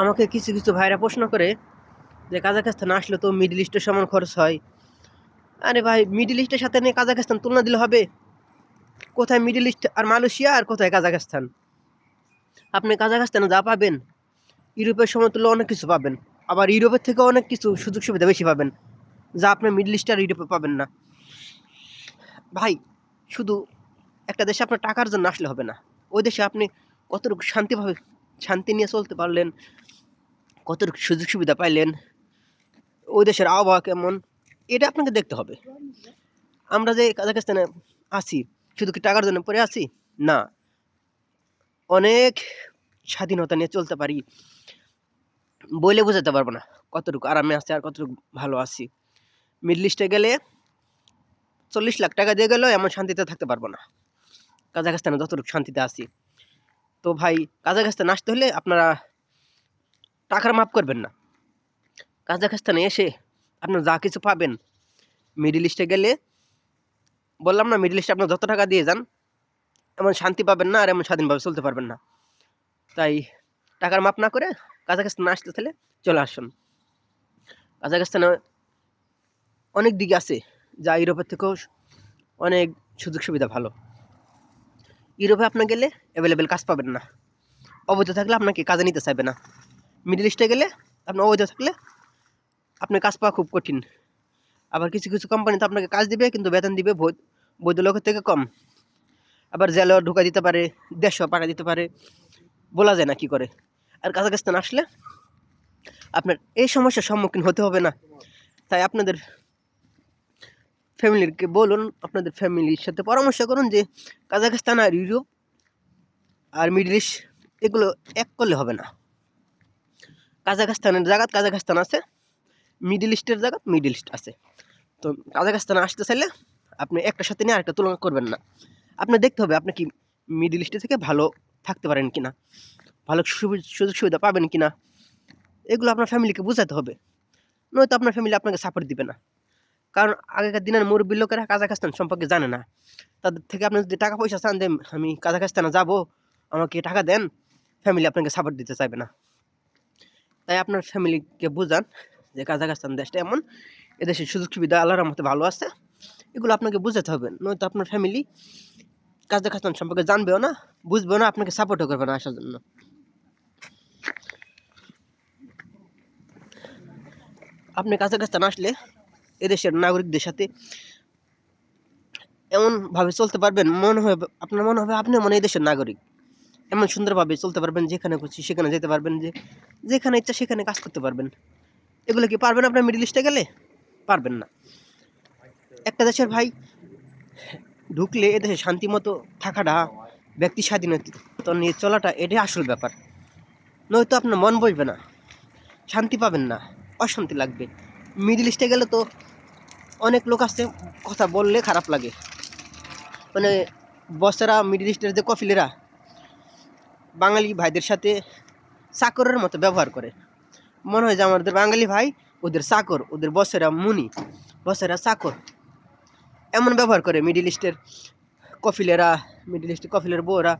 আমাকে কিছু কিছু ভাইরা প্রশ্ন করে যে, কাজাখস্তান আসলে তো মিডল ইস্টের সমান খরচ হয়? আরে ভাই মিডল ইস্টের সাথে নিয়ে কাজাখস্তান তুলনা দিলে হবে? কোথায় মিডল ইস্ট আর মালয়েশিয়া আর কোথায় কাজাখস্তান? আপনি কাজাখস্তানে যা পাবেন, ইউরোপের সমতুল্য অনেক কিছু পাবেন। আবার ইউরোপের থেকে অনেক কিছু সুযোগ সুবিধা বেশি পাবেন, যা আপনি মিডল ইস্ট আর ইউরোপে পাবেন না। ভাই, শুধু একটা দেশে আপনার টাকার জন্য আসলে হবে না। ওই দেশে আপনি কতটুকু শান্তিভাবে, শান্তি নিয়ে চলতে পারলেন কতটুকু সুযোগ সুবিধা পাইলেন? ওই দেশের আবহাওয়া কেমন? এটা আপনাকে দেখতে হবে। আমরা যে কাজাখস্তানে আছি, শুধু কি টাকার জন্য পড়ে আছি? না। অনেক স্বাধীনতা নিয়ে চলতে পারি বলে বোঝাতে পারব না কতটুকু আরামে আছে আর কতটুকু ভালো আছি। মিডল ইস্টে গেলে চল্লিশ লাখ টাকা দিয়ে গেলেও এমন শান্তিতে থাকতে পারব না। কাজাখস্তানে যতটুকু শান্তিতে আছি। তো ভাই, কাজাখস্তান আসতে হলে আপনারা টাকার মাপ করবেন না। কাজাখস্তানে এসে আপনারা যা কিছু পাবেন মিডিল ইস্টে গেলে, বললাম না মিডিল ইস্টে আপনার যত টাকা দিয়ে যান, এমন শান্তি পাবেন না আর এমন স্বাধীনভাবে চলতে পারবেন না। তাই টাকার মাপ না করে কাজাখস্তানে আসতে তাহলে চলে আসুন। কাজাখস্তানে অনেক দিকে আছে যা ইউরোপের থেকেও অনেক সুযোগ সুবিধা ভালো। ইউরোপে আপনার গেলে অ্যাভেলেবেল কাজ পাবেন না। অবৈধ থাকলে আপনাকে কাজে নিতে চাইবে না। মিডল ইস্টে গেলে আপনি অবৈধ থাকলে আপনার কাজ পাওয়া খুব কঠিন। আবার কিছু কিছু কোম্পানিতে আপনাকে কাজ দিবে, কিন্তু বেতন দিবে বৈধ লোকের থেকে কম। আবার জেলেও ঢুকা দিতে পারে, দেশও পাঠা দিতে পারে। বলা যায় না কি করে। আর কাজাখস্তান আসলে আপনার এই সমস্যার সম্মুখীন হতে হবে না। তাই আপনাদের ফ্যামিলিকে বলুন, আপনাদের ফ্যামিলির সাথে পরামর্শ করুন যে কাজাখস্তান আর ইউরোপ আর মিডল ইস্ট এগুলো এক করলে হবে না। কাজাখস্তানের জায়গাত কাজাখস্তান আছে। মিডল ইস্টের জায়গাত মিডল ইস্ট আছে। তো কাজাখস্তানে আসতে চাইলে আপনি একটার সাথে নিয়ে আরেকটা তুলনা করবেন না। আপনি দেখতে হবে আপনি কি মিডল ইস্টে থেকে ভালো থাকতে পারেন কি না ভালো সুযোগ সুবিধা পাবেন কি না এগুলো আপনার ফ্যামিলিকে বোঝাতে হবে। নয়তো আপনার ফ্যামিলি আপনাকে সাপোর্ট দিবে না। কারণ আগেকার দিনের মুরব্বী লোকেরা কাজাখস্তান সম্পর্কে জানে না। তাদের থেকে আপনি যদি টাকা পয়সা চান, দেন আমি কাজাখস্তানে যাব, আমাকে টাকা দেন ফ্যামিলি আপনাকে সাপোর্ট দিতে চাইবে না। তাই আপনার ফ্যামিলিকে বোঝান যে কাজাখস্তান দেশটা এমন, এদেশের সুযোগ সুবিধা আল্লাহর মতো ভালো আছে, এগুলো আপনাকে বোঝাতে হবে। নয়তো আপনার ফ্যামিলি কাজাখস্তান সম্পর্কে জানবেও না, বুঝবেও না, আপনাকে সাপোর্টও করবে না আসার জন্য। আপনি কাজাখস্তান আসলে এদেশের নাগরিকদের সাথে এমনভাবে চলতে পারবেন, মনে হবে, আপনার মনে হবে আপনি মনে এই দেশের নাগরিক। এমন সুন্দরভাবে চলতে পারবেন, যেখানে খুশি সেখানে যেতে পারবেন, যে যেখানে ইচ্ছা সেখানে কাজ করতে পারবেন। এগুলো কি পারবেন আপনার মিডল ইস্টে গেলে? পারবেন না। একটা দেশের ভাই ঢুকলে এদেশে শান্তি মতো থাকাটা, ব্যক্তি স্বাধীনতা নিয়ে চলাটা এটাই আসল ব্যাপার। নয়তো আপনার মন বসবে না, শান্তি পাবেন না, অশান্তি লাগবে। মিডল ইস্টে গেলে তো অনেক লোক আসছে, কথা বললে খারাপ লাগে। মানে বসেরা মিডল ইস্টের যে কফিলেরা বাঙালি ভাইদের সাথে চাকরের মতো ব্যবহার করে। মনে হয় যে আমাদের বাঙালি ভাই, ওদের চাকর, ওদের বসেরা মুনি, বসেরা চাকর। এমন ব্যবহার করে মিডিল ইস্টের কফিলেরা মিডিল ইস্টের কফিলের বউরা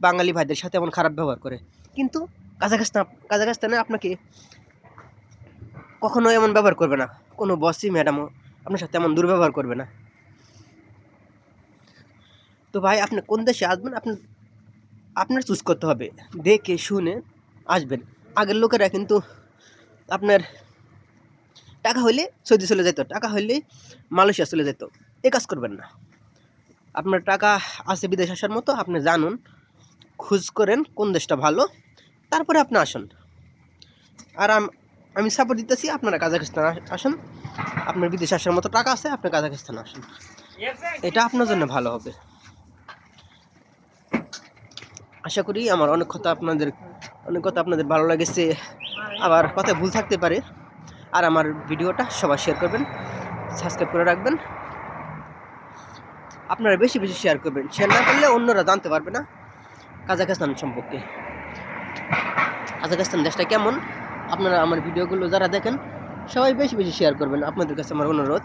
বাঙালি ভাইদের সাথে এমন খারাপ ব্যবহার করে। কিন্তু কাজাখস্তান, কাজাখস্তানে আপনাকে কখনো এমন ব্যবহার করবে না। কোনো বসই, ম্যাডামও আপনার সাথে এমন দুর্ব্যবহার করবে না। তো ভাই, আপনি কোন দেশে আসবেন? আপনি আপনার চুজ করতে হবে। দেখে, শুনে আসবেন। আগের লোকেরা কিন্তু আপনার টাকা হইলে সৌদি চলে যেত টাকা হইলে মালয়েশিয়া চলে যেত এ কাজ করবেন না। আপনার টাকা আছে বিদেশ আসার মতো, আপনি জানুন, খোঁজ করেন কোন দেশটা ভালো, তারপরে আপনি আসুন। আর আম- সাপোর্ট দিতেছি, আপনারা কাজাখস্তান আস- আসুন। আপনার বিদেশ আসার মতো টাকা আছে, আপনি কাজাখস্তান আসুন। এটা আপনার জন্য ভালো হবে। আশা করি আমার অনেক কথা আপনাদের, অনেক কথা আপনাদের ভালো লেগেছে। আবার কথা ভুল থাকতে পারে। আর আমার ভিডিওটা সবাই শেয়ার করবেন সাবস্ক্রাইব করে রাখবেন। আপনারা বেশি বেশি শেয়ার করবেন। শেয়ার না করলে অন্যরা জানতে পারবে না কাজাখস্তান সম্পর্কে। কাজাখস্তান দেশটা কেমন? আপনারা আমার ভিডিওগুলো যারা দেখেন, সবাই বেশি বেশি শেয়ার করবেন। আপনাদের কাছে আমার অনুরোধ।